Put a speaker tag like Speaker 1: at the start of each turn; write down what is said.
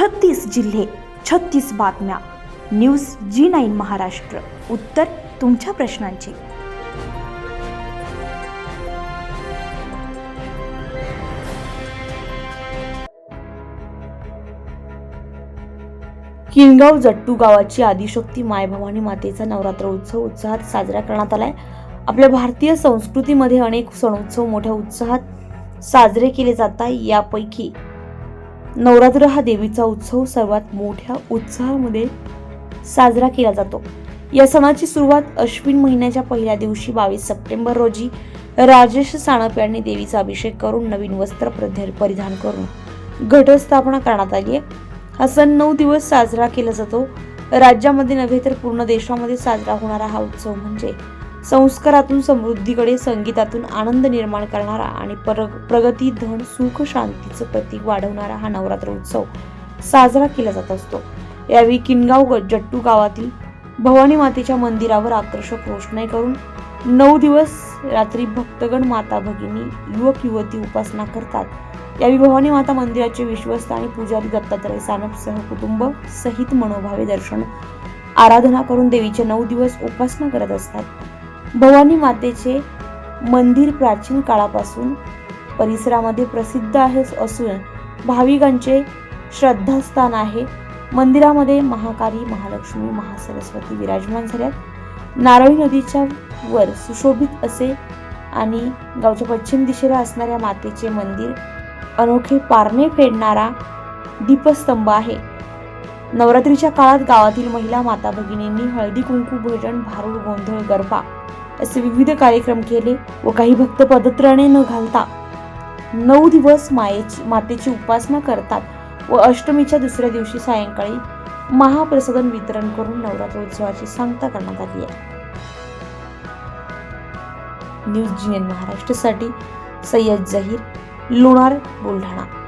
Speaker 1: छत्तीस जिल्हे छत्तीस बातम्या. News G nine Maharashtra. उत्तर तुमच्या प्रश्नांची.
Speaker 2: किनगाव जट्टू गावाची आदिशक्ती मायभवानी मातेचा नवरात्र उत्सव उत्साहात साजरा करण्यात आलाय. आपल्या भारतीय संस्कृतीमध्ये अनेक सण उत्सव मोठ्या उत्साहात साजरे केले जातात यापैकी नवरात्र हा देवीचा उत्सव सर्वात मोठ्या उत्साहामध्ये साजरा केला जातो. या सणाची सुरुवात अश्विन महिन्याच्या पहिल्या दिवशी बावीस सप्टेंबर रोजी राजेश साणप यांनी देवीचा अभिषेक करून नवीन वस्त्र परिधान करून घटस्थापना करण्यात आली आहे. हा सण नऊ दिवस साजरा केला जातो. राज्यामध्ये नव्हे तर पूर्ण देशामध्ये साजरा होणारा हा उत्सव म्हणजे संस्कारातून समृद्धीकडे संगीतातून आनंद निर्माण करणारा आणि पर प्रगती धन सुख शांतीचं प्रतीक वाढवणारा हा नवरात्र उत्सव साजरा केला जात असतो. यावेळी किनगाव ग- जट्टू गावातील भवानी मातेच्या मंदिरावर आकर्षक रोषणाई करून नऊ दिवस रात्री भक्तगण माता भगिनी युवक युवती उपासना करतात. यावेळी भवानी माता मंदिराचे विश्वस्त आणि पुजारी दत्तात्रय सानप सह कुटुंब सहित मनोभावे दर्शन आराधना करून देवीचे नऊ दिवस उपासना करत असतात. भवानी मातेचे मंदिर प्राचीन काळापासून परिसरामध्ये प्रसिद्ध आहे असून भाविकांचे श्रद्धास्थान आहे. मंदिरामध्ये महाकाली महालक्ष्मी महासरस्वती विराजमान झाल्यात. नारळी नदीच्या वर सुशोभित असे आणि गावच्या पश्चिम दिशेला असणाऱ्या मातेचे मंदिर अनोखे पारणे फेडणारा दीपस्तंभ आहे. नवरात्रीच्या काळात गावातील महिला माता भगिनींनी हळदी कुंकू भजन भारूड गोंधळ गरबा असे विविध कार्यक्रम केले व काही भक्त पदत्राणे न घालता नऊ दिवस मायेची मातेची उपासना करतात व अष्टमीच्या दुसऱ्या दिवशी सायंकाळी महाप्रसादन वितरण करून नवरात्रोत्सवाची सांगता करण्यात आली आहे. न्यूज जी महाराष्ट्रासाठी सय्यद जहीर लोणार बुलढाणा.